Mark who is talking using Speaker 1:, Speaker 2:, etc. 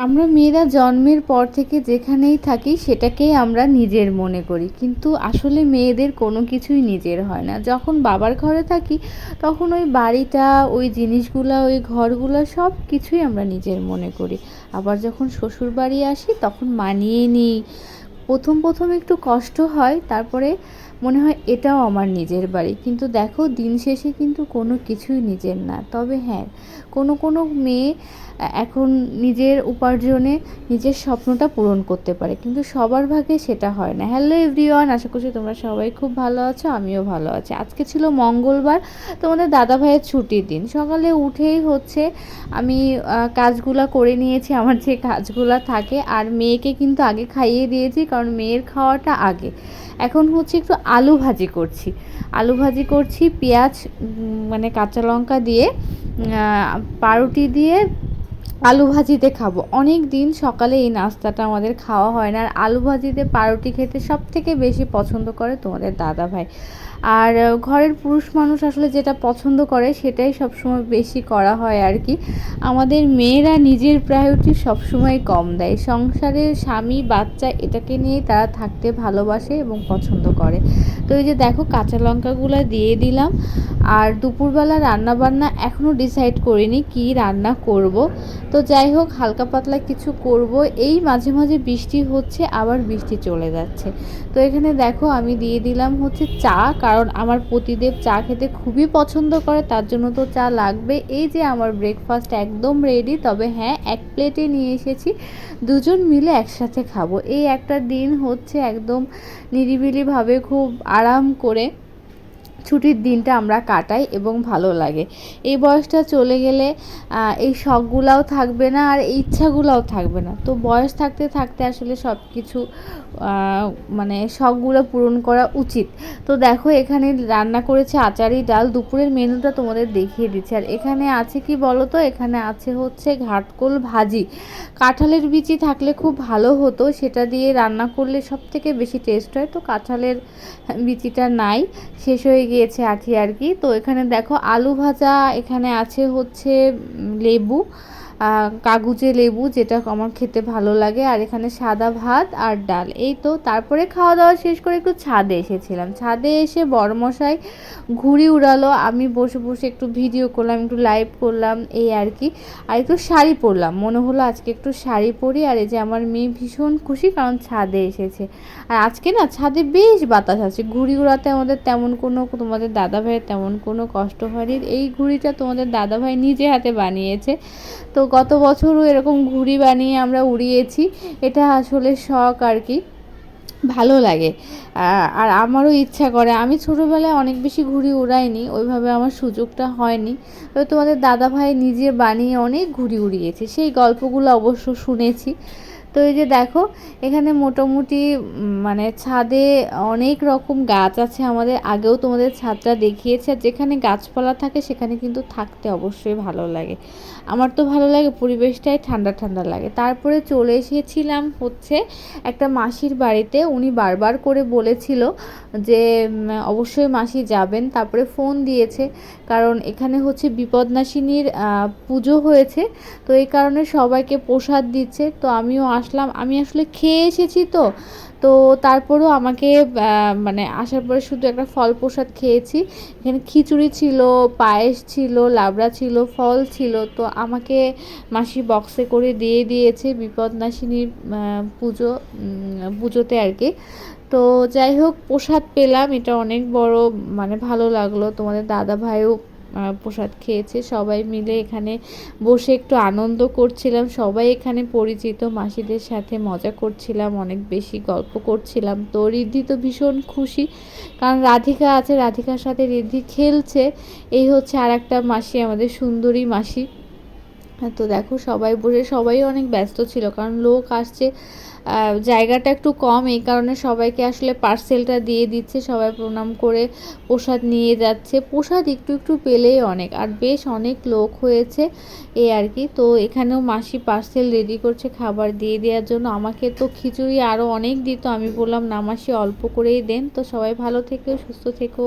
Speaker 1: আমরা মেয়েরা জন্মের পর থেকে যেখানেই থাকি, সেটাকেই আমরা নিজের মনে করি। কিন্তু আসলে মেয়েদের কোনো কিছুই নিজের হয় না। যখন বাবার ঘরে থাকি, তখন ওই বাড়িটা, ওই জিনিসগুলো, ওই ঘরগুলো সব কিছুই আমরা নিজের মনে করি। আবার যখন শ্বশুর বাড়ি আসি, তখন মানিয়ে নিই। প্রথম প্রথম একটু কষ্ট হয়, তারপরে মনে হয় এটাও আমার নিজের বাড়ি। কিন্তু দেখো, দিন শেষে কিন্তু কোনো কিছুই নিজের না। তবে হ্যাঁ কোনো কোনো মেয়ে এখন নিজের উপার্জনে নিজের স্বপ্নটা পূরণ করতে পারে। কিন্তু সবার ভাগে সেটা হয় না। হ্যালো এভরিওয়ান আশা করছি তোমরা সবাই খুব ভালো আছো, আমিও ভালো আছি। আজকে ছিল মঙ্গলবার, তোমাদের দাদা ভাইয়ের ছুটির দিন। সকালে উঠেই হচ্ছে আমি কাজগুলা করে নিয়েছি, আমার যে কাজগুলা থাকে। আর মেয়েকে কিন্তু আগে খাইয়ে দিয়েছি, কারণ মেয়ের খাওয়াটা আগে। এখন হচ্ছে একটু আলু ভাজি করছি। আলু ভাজি করছি, পেঁয়াজ মানে কাঁচা লঙ্কা দিয়ে পাউরুটি দিয়ে আলু ভাজিতে খাব। অনেক দিন সকালে এই নাস্তাটা আমাদের খাওয়া হয় না। আর আলু ভাজিতে পাউরুটি খেতে সব থেকে বেশি পছন্দ করে তোমাদের দাদা ভাই। আর ঘরের পুরুষ মানুষ আসলে যেটা পছন্দ করে সেটাই সবসময় বেশি করা হয় আর কি। আমাদের মেয়েরা নিজের প্রায়োরিটি সবসময় কম দেয়। সংসারে স্বামী, বাচ্চা এটাকে নিয়েই তারা থাকতে ভালোবাসে এবং পছন্দ করে। তো এই যে দেখো কাঁচা লঙ্কাগুলো দিয়ে দিলাম। আর দুপুরবেলা রান্না বান্না এখনও ডিসাইড করিনি কি রান্না করব। তো যাই হোক, হালকা পাতলা কিছু করব। এই মাঝে মাঝে বৃষ্টি হচ্ছে, আবার বৃষ্টি চলে যাচ্ছে। তো এখানে দেখো, আমি দিয়ে দিলাম হচ্ছে চা, কারণ আমার পতিদেব চা খেতে খুবই পছন্দ করে, তার জন্য তো চা লাগবে। এই যে আমার ব্রেকফাস্ট একদম রেডি তবে হ্যাঁ এক প্লেটে নিয়ে এসেছি। দুজন মিলে একসাথে খাব। এই একটা দিন হচ্ছে একদম নিরিবিলিভাবে খুব আরাম করে। ছুটির দিনটা আমরা কাটাই এবং ভালো লাগে। এই বয়সটা চলে গেলে এই শখগুলাও থাকবে না আর ইচ্ছাগুলাও থাকবে না। তো বয়স থাকতে থাকতে আসলে সব কিছু মানে শখগুলো পূরণ করা উচিত। তো দেখো, এখানে রান্না করেছে আচারি ডাল। দুপুরের মেনুটা তোমাদের দেখিয়ে দিচ্ছি। আর এখানে আছে কি বলো তো এখানে আছে হচ্ছে ঘাটকোল ভাজি। কাঁঠালের বিচি থাকলে খুব ভালো হতো। সেটা দিয়ে রান্না করলে সব থেকে বেশি টেস্ট হয়। তো কাঁঠালের বিচিটা নাই। শেষ হয়ে গিয়েছে আঠি আর কি। তো এখানে দেখো আলু ভাজা এখানে আছে হচ্ছে লেবু। কাগুজে লেবু যেটা আমার খেতে ভালো লাগে, আর এখানে সাদা ভাত আর ডাল। এই তো তারপরে খাওয়া দাওয়া শেষ করে একটু ছাদে এসেছিলাম। ছাদে এসে বড়মশাই ঘুড়ি উড়ালো, আমি বসে বসে একটু ভিডিও করলাম, একটু লাইভ করলাম, এই আর কি। আর একটু শাড়ি পরলাম। মনে হলো আজকে একটু শাড়ি পরি, আর এই যে আমার মেয়ে ভীষণ খুশি কারণ ছাদে এসেছে। আর আজকে না ছাদে বেশ বাতাস আছে। ঘুড়ি উড়াতে আমাদের তেমন কোনো, তোমাদের দাদাভাইয়ের তেমন কোনো কষ্ট হয়নি। এই ঘুড়িটা তোমাদের দাদাভাই নিজে হাতে বানিয়েছে। তো গত বছরও এরকম ঘুড়ি বানিয়ে আমরা উড়িয়েছি। এটা আসলে শখ আর কি। ভালো লাগে। আর আমারও ইচ্ছা করে। আমি ছোটোবেলায় অনেক বেশি ঘুড়ি উড়াইনি, ওইভাবে আমার সুযোগটা হয়নি। তবে তোমাদের দাদা ভাই নিজে বানিয়ে অনেক ঘুড়ি উড়িয়েছে। সেই গল্পগুলো অবশ্য শুনেছি। তো এই যে দেখো, এখানে মোটামুটি মানে ছাদে অনেক রকম গাছ আছে আমাদের, আগেও তোমাদের ছাদটা দেখিয়েছে যেখানে গাছপালা থাকে সেখানে কিন্তু থাকতে অবশ্যই ভালো লাগে। আমার তো ভালো লাগে, পরিবেশটাই ঠান্ডা ঠান্ডা লাগে। তারপরে চলে এসেছিলাম হচ্ছে একটা মাসির বাড়িতে, উনি বারবার করে বলেছিল যে অবশ্যই মাসি যাবেন। তারপরে ফোন দিয়েছে, কারণ এখানে হচ্ছে বিপদনাশিনীর পুজো হয়েছে, তো এই কারণে সবাইকে প্রসাদ দিচ্ছে। তো আমিও আসলাম। আমি আসলে খেয়ে এসেছি তো। তো তারপরও আমাকে মানে আসার পরে শুধু একটা ফল প্রসাদ খেয়েছি। এখানে খিচুড়ি ছিল, পায়েস ছিল, লাবড়া ছিল, ফল ছিল। তো আমাকে মাসি বক্সে করে দিয়ে দিয়েছে বিপদনাশিনীর পুজো পুজোতে আর কি। তো যাই হোক, প্রসাদ পেলাম। এটা অনেক বড় মানে ভালো লাগল। তোমাদের দাদা ভাইও প্রসাদ খেয়েছে। সবাই মিলে এখানে বসে একটু আনন্দ করছিলাম। সবাই এখানে পরিচিত। মাসিদের সাথে মজা করছিলাম, অনেক বেশি গল্প করছিলাম। তো রিদ্ধি তো ভীষণ খুশি, কারণ রাধিকা আছে, রাধিকার সাথে রিদ্ধি খেলছে। এই হচ্ছে আর একটা মাসি, আমাদের সুন্দরী মাসি। তো দেখো সবাই বসে, সবাই অনেক ব্যস্ত ছিল, কারণ লোক আসছে জায়গাটা একটু কম, এই কারণে সবাইকে আসলে পার্সেলটা দিয়ে দিচ্ছে, সবাই প্রণাম করে প্রসাদ নিয়ে যাচ্ছে। প্রসাদ একটু একটু পেলেই অনেক, আর বেশ অনেক লোক হয়েছে এই আর কি। তো এখানেও মাসি পার্সেল রেডি করছে খাবার দিয়ে দেওয়ার জন্য। আমাকে তো খিচুড়ি আরও অনেক দিত, আমি বললাম, না মাসি, অল্প করেই দেন। তো সবাই ভালো থেকো, সুস্থ থেকো।